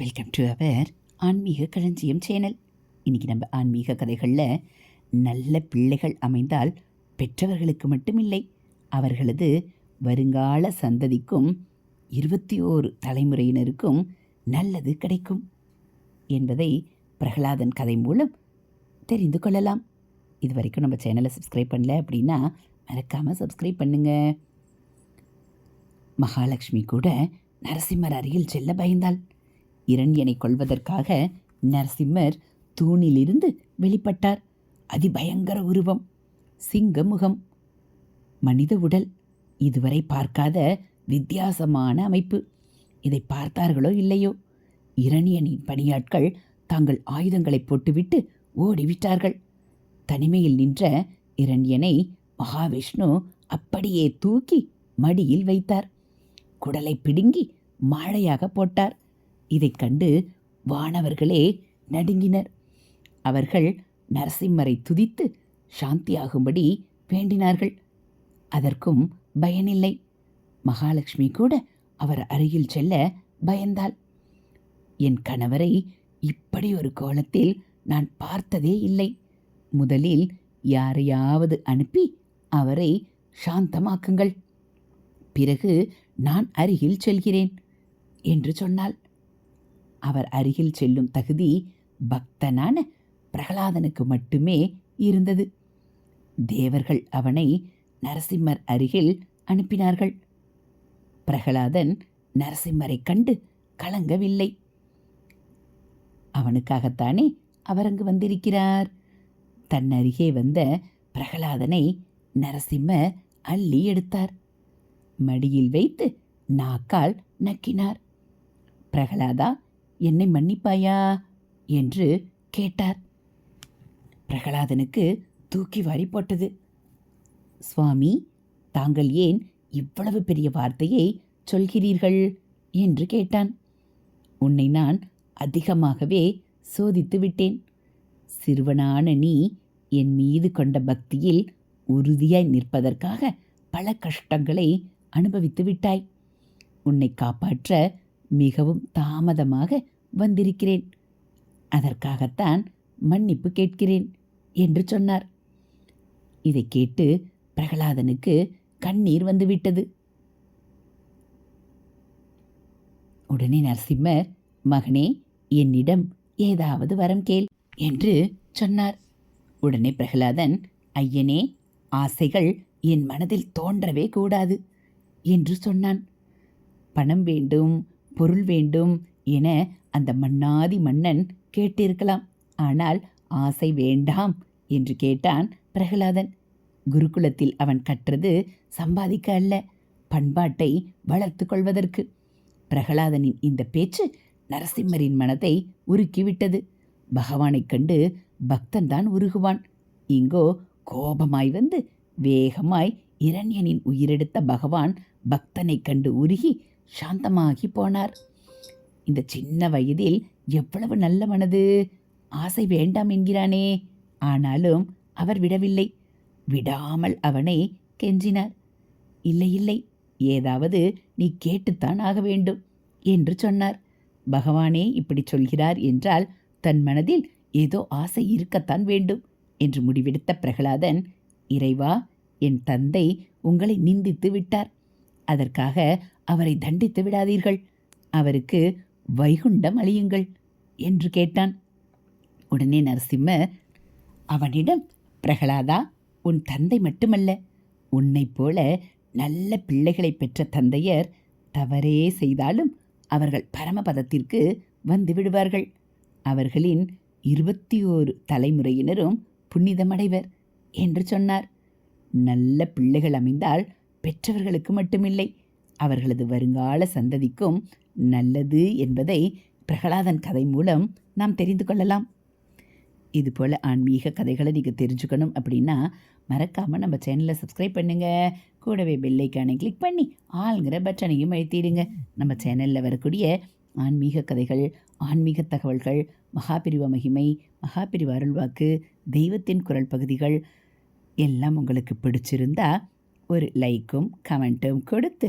Welcome to our ஆன்மீக களஞ்சியம் channel. இன்றைக்கி நம்ம ஆன்மீக கதைகளில் நல்ல பிள்ளைகள் அமைந்தால் பெற்றவர்களுக்கு மட்டுமில்லை அவர்களது வருங்கால சந்ததிக்கும் இருபத்தி ஓரு தலைமுறையினருக்கும் நல்லது கிடைக்கும் என்பதை பிரகலாதன் கதை மூலம் தெரிந்து கொள்ளலாம். இது வரைக்கும் நம்ம சேனலை சப்ஸ்கிரைப் பண்ணல அப்படின்னா மறக்காமல் சப்ஸ்கிரைப் பண்ணுங்கள் மகாலட்சுமி கூட நரசிம்மர் அருகில் செல்ல பயந்தாள். இரண்யனை கொள்வதற்காக நரசிம்மர் தூணிலிருந்து வெளிப்பட்டார். அதிபயங்கர உருவம். சிங்க முகம் மனித உடல். இதுவரை பார்க்காத வித்தியாசமான அமைப்பு. இதை பார்த்தார்களோ இல்லையோ? இரணியனின் பணியாட்கள் தாங்கள் ஆயுதங்களை போட்டுவிட்டு ஓடிவிட்டார்கள். தனிமையில் நின்ற இரண்யனை மகாவிஷ்ணு அப்படியே தூக்கி மடியில் வைத்தார். குடலை பிடுங்கி மாழையாக போட்டார். இதைக் கண்டு வானவர்களே நடுங்கினர். அவர்கள் நரசிம்மரை துதித்து சாந்தியாகும்படி வேண்டினார்கள். அதற்கும் பயனில்லை. மகாலட்சுமி கூட அவர் அருகில் செல்ல பயந்தாள். என் கணவரை இப்படி ஒரு கோலத்தில் நான் பார்த்ததே இல்லை. முதலில் யாரையாவது அனுப்பி அவரை சாந்தமாக்குங்கள். பிறகு நான் அருகில் செல்கிறேன் என்று சொன்னாள். அவர் அருகில் செல்லும் தகுதி பக்தனான பிரகலாதனுக்கு மட்டுமே இருந்தது. தேவர்கள் அவனை நரசிம்மர் அருகில் அனுப்பினார்கள். பிரகலாதன் நரசிம்மரை கண்டு கலங்கவில்லை. அவனுக்காகத்தானே அவர் அங்கு வந்திருக்கிறார்? தன் அருகே வந்த பிரகலாதனை நரசிம்மர் அள்ளி எடுத்தார். மடியில் வைத்து நாக்கால் நக்கினார். பிரகலாதா என்னை மன்னிப்பாயா? என்று கேட்டார். பிரகலாதனுக்கு தூக்கி வாரி போட்டது. சுவாமி தாங்கள் ஏன் இவ்வளவு பெரிய வார்த்தையை சொல்கிறீர்கள்? என்று கேட்டான். உன்னை நான் அதிகமாகவே சோதித்து விட்டேன். சிறுவனான நீ என் மீது கொண்ட பக்தியில் உறுதியாய் நிற்பதற்காக பல கஷ்டங்களை அனுபவித்து விட்டாய். உன்னை காப்பாற்ற மிகவும் தாமதமாக வந்திருக்கிறேன். அதற்காகத்தான் மன்னிப்பு கேட்கிறேன் என்று சொன்னார். இதை கேட்டு பிரகலாதனுக்கு கண்ணீர் வந்துவிட்டது. உடனே நரசிம்மர் மகனே என்னிடம் ஏதாவது வரம் கேள் என்று சொன்னார். உடனே பிரகலாதன் ஐயனே ஆசைகள் என் மனதில் தோன்றவே கூடாது என்று சொன்னான். பணம் வேண்டும் பொருள் வேண்டும் என அந்த மன்னாதி மன்னன் கேட்டிருக்கலாம். ஆனால் ஆசை வேண்டாம் என்று கேட்டான் பிரகலாதன். குருகுலத்தில் அவன் கற்றது சம்பாதிக்க அல்ல பண்பாட்டை வளர்த்து கொள்வதற்கு. பிரகலாதனின் இந்த பேச்சு நரசிம்மரின் மனதை உருக்கிவிட்டது. பகவானைக் கண்டு பக்தன்தான் உருகுவான். இங்கோ கோபமாய் வந்து வேகமாய் இரண்யனின் உயிரெடுத்த பகவான் பக்தனைக் கண்டு உருகி சாந்தமாகி போனார். இந்த சின்ன வயதில் எவ்வளவு நல்ல மனது? ஆசை வேண்டாம் என்கிறானே. ஆனாலும் அவர் விடவில்லை. விடாமல் அவனை கெஞ்சினார். இல்லை இல்லை ஏதாவது நீ கேட்டுத்தான் ஆக வேண்டும் என்று சொன்னார். பகவானே இப்படி சொல்கிறார் என்றால் தன் மனதில் ஏதோ ஆசை இருக்கத்தான் வேண்டும் என்று முடிவெடுத்த பிரகலாதன் இறைவா என் தந்தை உங்களை நிந்தித்து விட்டார். அதற்காக அவரை தண்டித்து விடாதீர்கள். அவருக்கு வைகுண்டம் அழியுங்கள் என்று கேட்டான். உடனே நரசிம்ம அவனிடம் பிரகலாதா உன் தந்தை மட்டுமல்ல உன்னைப் போல நல்ல பிள்ளைகளை பெற்ற தந்தையர் தவறே செய்தாலும் அவர்கள் பரமபதத்திற்கு வந்து விடுவார்கள். அவர்களின் இருபத்தி ஓரு தலைமுறையினரும் புனிதமடைவர் என்று சொன்னார். நல்ல பிள்ளைகள் அமைந்தால் பெற்றவர்களுக்கு மட்டுமில்லை அவர்களது வருங்கால சந்ததிக்கும் நல்லது என்பதை பிரகலாதன் கதை மூலம் நாம் தெரிந்து கொள்ளலாம். இதுபோல் ஆன்மீக கதைகளை நீங்கள் தெரிஞ்சுக்கணும் அப்படின்னா மறக்காமல் நம்ம சேனலை சப்ஸ்கிரைப் பண்ணுங்கள் கூடவே பெல்லைக்கானை கிளிக் பண்ணி ஆளுங்கிற பட்டனையும் அழுத்திடுங்க. நம்ம சேனலில் வரக்கூடிய ஆன்மீக கதைகள் ஆன்மீக தகவல்கள் மகாபிரிவ மகிமை மகாபிரிவ அருள்வாக்கு தெய்வத்தின் குரல் பகுதிகள் எல்லாம் உங்களுக்கு பிடிச்சிருந்தா ஒரு லைக்கும் கமெண்ட்டும் கொடுத்து